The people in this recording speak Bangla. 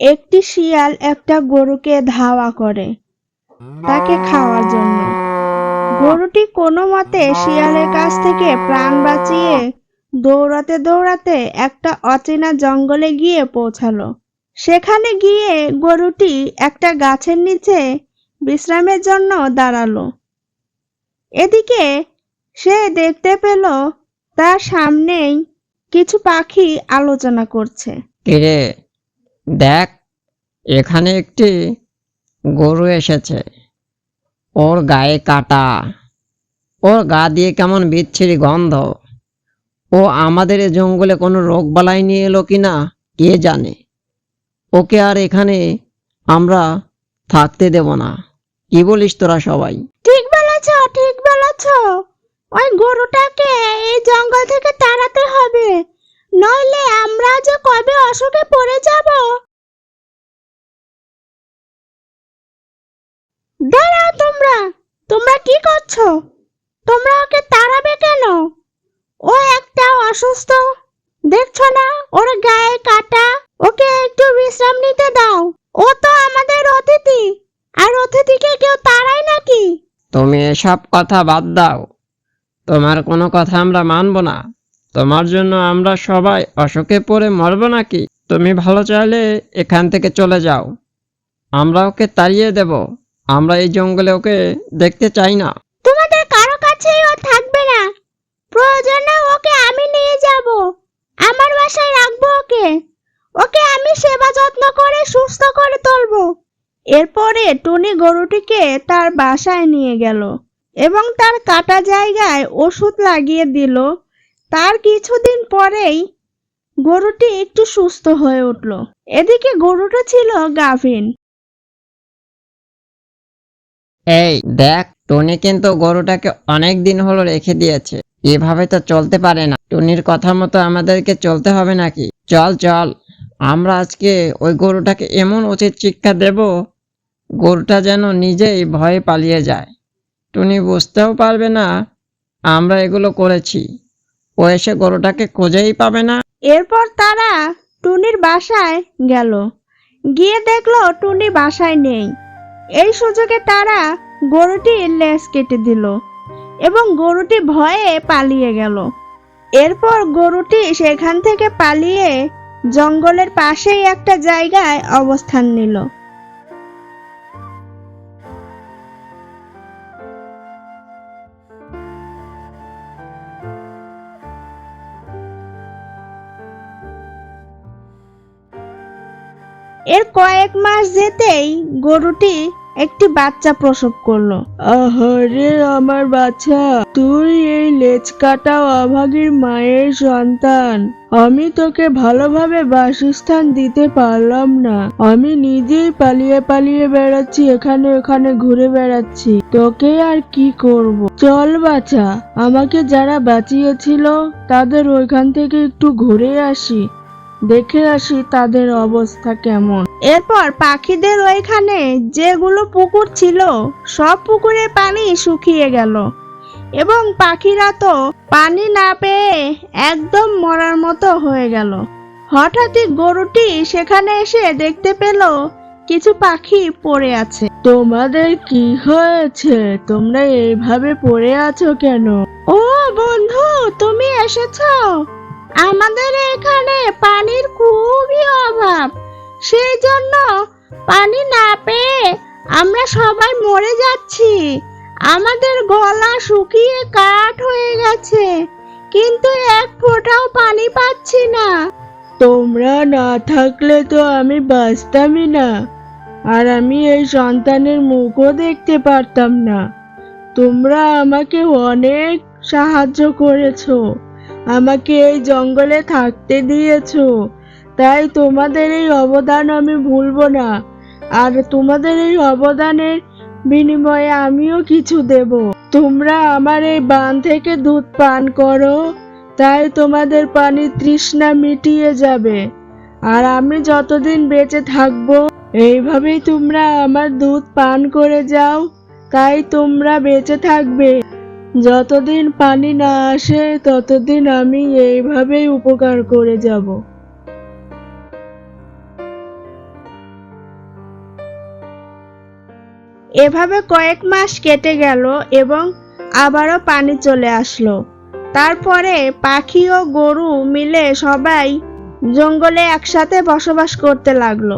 একটি শিয়াল একটা গরুকে ধাওয়া করে তাকে খাওয়ার জন্য। গরুটি কোনো মতে শিয়ালের কাছ থেকে প্রাণ বাঁচিয়ে দৌড়াতে দৌড়াতে একটা অচেনা জঙ্গলে গিয়ে পৌঁছালো। সেখানে গিয়ে গরুটি একটা গাছের নিচে বিশ্রামের জন্য দাঁড়াল। এদিকে সে দেখতে পেল তার সামনেই কিছু পাখি আলোচনা করছে। কিরে? দেখ, এখানে একটি গরু এসেছে। ওর গায়ে কাটা। ওর গা দিয়ে কেমন বিচ্ছিরি গন্ধ। ও আমাদের এ জঙ্গলে কোনো রোগ বালাই নিয়ে এলো কি না, কে জানে? ওকে আর এখানে আমরা থাকতে দেব না। কি বলিস তোরা সবাই? ঠিক বলেছ ঠিক বলেছ। ওই গরুটাকে এই জঙ্গল থেকে তাড়াতে হবে। নইলে আমরা যে কবে অসুখে পড়ে যাব তোমরা কি করছ? তোমরা ওকে তাড়াবে কেন? ও একটা অসুস্থ। দেখছ না? ওর গায়ে কাটা। ওকে একটু বিশ্রাম নিতে দাও। ও তো আমাদের অতিথি। আর অতিথিকে কেউ তাড়ায় নাকি? তুমি এসব কথা বাদ দাও। তোমার কোনো কথা আমরা মানব না। তোমার জন্য আমরা সবাই অসুখে পড়ে মরব নাকি? তুমি ভালো চাইলে এখান থেকে চলে যাও। আমরা ওকে তাড়িয়ে দেব। আমরা এই জঙ্গলে ওকে দেখতে চাই না। তোমাদের কারও কাছেই ও থাকবে না। প্রয়োজনে ওকে আমি নিয়ে যাব। আমার বাসায় রাখব ওকে। ওকে আমি সেবা যত্ন করে, সুস্থ করে তুলবো। এরপরে টুনি গরুটিকে তার বাসায় নিয়ে গেল এবং তার কাটা জায়গায় ওষুধ লাগিয়ে দিল। তার কিছুদিন পরেই গরুটি একটু সুস্থ হয়ে উঠল। এদিকে গরুটা ছিল গাভিন। এই, দেখ, টুনি কিন্তু গরুটাকে অনেক দিন হলো রেখে দিয়েছে। এভাবে তো চলতে পারে না। টুনির কথা মতো আমাদেরকে চলতে হবে নাকি? চল চল। আমরা আজকে ওই গরুটাকে এমন উচিত শিক্ষা দেব, গরুটা যেন নিজেই ভয়ে পালিয়ে যায়। টুনি বুঝতেও পারবে না, আমরা এগুলো করেছি। ও এসে গরুটাকে খুঁজেই পাবে না। এরপর তারা টুনির বাসায় গেল। গিয়ে দেখল টুনি বাসায় নেই। এই সুযোগে তারা গরুটির লেজ কেটে দিল এবং গরুটি ভয়ে পালিয়ে গেল। এরপর গরুটি সেখান থেকে পালিয়ে জঙ্গলের পাশেই একটা জায়গায় অবস্থান নিল। এর কয়েক মাস যেতেই গরুটি একটি বাচ্চা প্রসব করল। আহারে আমার বাচ্চা, তুই এই লেজ কাটা অভাগীর মায়ের সন্তান। আমি তোকে ভালোভাবে বাসস্থান দিতে পারলাম না। আমি নিজেই পালিয়ে পালিয়ে বেড়াচ্ছি, এখানে ওখানে ঘুরে বেড়াচ্ছি। তোকে আর কি করব? চল বাছা, আমাকে যারা বাঁচিয়েছিল, তাদের ওইখান থেকে একটু ঘুরে আসি। দেখে আসি তাদের অবস্থা কেমন। এরপর পাখিদের ওইখানে যেগুলো পুকুর ছিল, সব পুকুরের পানি শুকিয়ে গেল। এবং পাখিরা তো পানি না পেয়ে একদম মরার মতো হয়ে গেল। হঠাৎই গরুটি সেখানে এসে দেখতে পেল কিছু পাখি পড়ে আছে। তোমাদের কি হয়েছে? তোমরা এইভাবে পড়ে আছো কেন? ও বন্ধু, তুমি এসেছ? আমাদের এখানে অভাব সেই জন্য পানি না পেয়ে আমরা সবাই মরে যাচ্ছি। আমাদের গলা শুকিয়ে কাঠ হয়ে গেছে, কিন্তু এক ফোঁটাও পানি পাচ্ছি না। তোমরা না থাকলে তো আমি বাঁচতামই না, আর আমি এই সন্তানের মুখও দেখতে পারতাম না। তোমরা আমাকে অনেক সাহায্য করেছ, আমাকে এই জঙ্গলে থাকতে দিয়েছ তাই তোমাদের এই অবদান আমি ভুলবো না। আর তোমাদের এই অবদানের বিনিময়ে আমিও কিছু দেব। তোমরা আমার এই বান থেকে দুধ পান করো, তাই তোমাদের পানির তৃষ্ণা মিটিয়ে যাবে। আর আমি যতদিন বেঁচে থাকব, এইভাবেই তোমরা আমার দুধ পান করে যাও, তাই তোমরা বেঁচে থাকবে। যতদিন পানি না আসে, ততদিন আমি এইভাবেই উপকার করে যাব। এভাবে কয়েক মাস কেটে গেল এবং আবারও পানি চলে আসলো। তারপরে পাখি ও গরু মিলে সবাই জঙ্গলে একসাথে বসবাস করতে লাগল।